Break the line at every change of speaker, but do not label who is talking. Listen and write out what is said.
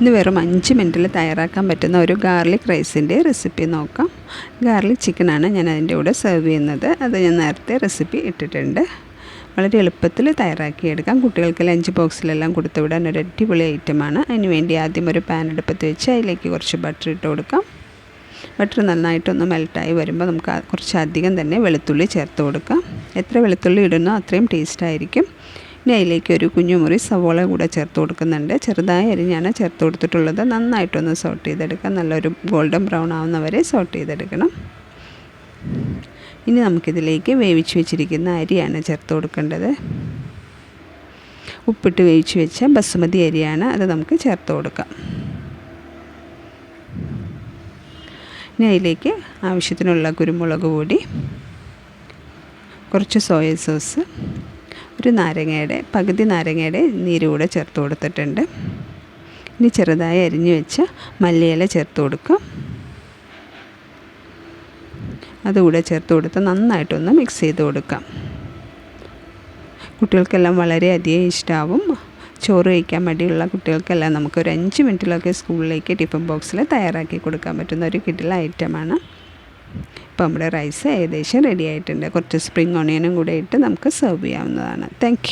ഇന്ന് വെറും അഞ്ച് മിനിറ്റിൽ തയ്യാറാക്കാൻ പറ്റുന്ന ഒരു ഗാർലിക് റൈസിന്റെ റെസിപ്പി നോക്കാം. ഗാർലിക് ചിക്കനാണ് ഞാൻ അതിന്റെ കൂടെ സെർവ് ചെയ്യുന്നത്. അത് ഞാൻ നേരത്തെ റെസിപ്പി ഇട്ടിട്ടുണ്ട്. വളരെ എളുപ്പത്തിൽ തയ്യാറാക്കിയെടുക്കാം. കുട്ടികൾക്ക് ലഞ്ച് ബോക്സിലെല്ലാം കൊടുത്തു വിടാൻ ഒരു അടിപൊളി ഐറ്റമാണ് അതിനുവേണ്ടി ആദ്യം ഒരു പാൻ എടുപ്പത്ത് വെച്ച് അതിലേക്ക് കുറച്ച് ബട്ടർ ഇട്ട് കൊടുക്കാം. ബട്ടർ നന്നായിട്ടൊന്ന് മെൽട്ടായി വരുമ്പോൾ നമുക്ക് കുറച്ച് അധികം തന്നെ വെളുത്തുള്ളി ചേർത്ത് കൊടുക്കാം. എത്ര വെളുത്തുള്ളി ഇടുന്നോ അത്രയും ടേസ്റ്റ് ആയിരിക്കും. ഇനി അതിലേക്ക് ഒരു കുഞ്ഞുമുറി സവോള കൂടെ ചേർത്ത് കൊടുക്കുന്നുണ്ട്. ചെറുതായി അരിഞ്ഞാണ് ചേർത്ത് കൊടുത്തിട്ടുള്ളത്. നന്നായിട്ടൊന്ന് സോട്ട് ചെയ്തെടുക്കാം. നല്ലൊരു ഗോൾഡൻ ബ്രൗൺ ആവുന്നവരെ സോട്ട് ചെയ്തെടുക്കണം. ഇനി നമുക്കിതിലേക്ക് വേവിച്ച് വെച്ചിരിക്കുന്ന അരിയാണ് ചേർത്ത് കൊടുക്കേണ്ടത്. ഉപ്പിട്ട് വേവിച്ച് വെച്ച ബസുമതി അരിയാണ് അത് നമുക്ക് ചേർത്ത് കൊടുക്കാം. ഇനി അതിലേക്ക് ആവശ്യത്തിനുള്ള കുരുമുളക് പൊടി കുറച്ച് സോയ സോസ് ഒരു നാരങ്ങയുടെ പകുതി നാരങ്ങയുടെ നീര് കൂടെ ചേർത്ത് കൊടുത്തിട്ടുണ്ട്. ഇനി ചെറുതായി അരിഞ്ഞു വെച്ച മല്ലിയില ചേർത്ത് കൊടുക്കും. അതുകൂടെ ചേർത്ത് കൊടുത്ത് നന്നായിട്ടൊന്ന് മിക്സ് ചെയ്ത് കൊടുക്കാം. കുട്ടികൾക്കെല്ലാം വളരെയധികം ഇഷ്ടമാവും ചോറ് കഴിക്കാൻ മടിയുള്ള കുട്ടികൾക്കെല്ലാം നമുക്ക് ഒരു അഞ്ച് മിനിറ്റിലൊക്കെ സ്കൂളിലേക്ക് ടിഫിൻ ബോക്സിൽ തയ്യാറാക്കി കൊടുക്കാൻ പറ്റുന്ന ഒരു കിട്ടില ഐറ്റമാണ് ഇപ്പോൾ നമ്മുടെ റൈസ് ഏകദേശം റെഡി ആയിട്ടുണ്ട്. കുറച്ച് സ്പ്രിങ് ഓണിയനും കൂടെ ഇട്ട് നമുക്ക് സെർവ് ചെയ്യാവുന്നതാണ്. താങ്ക്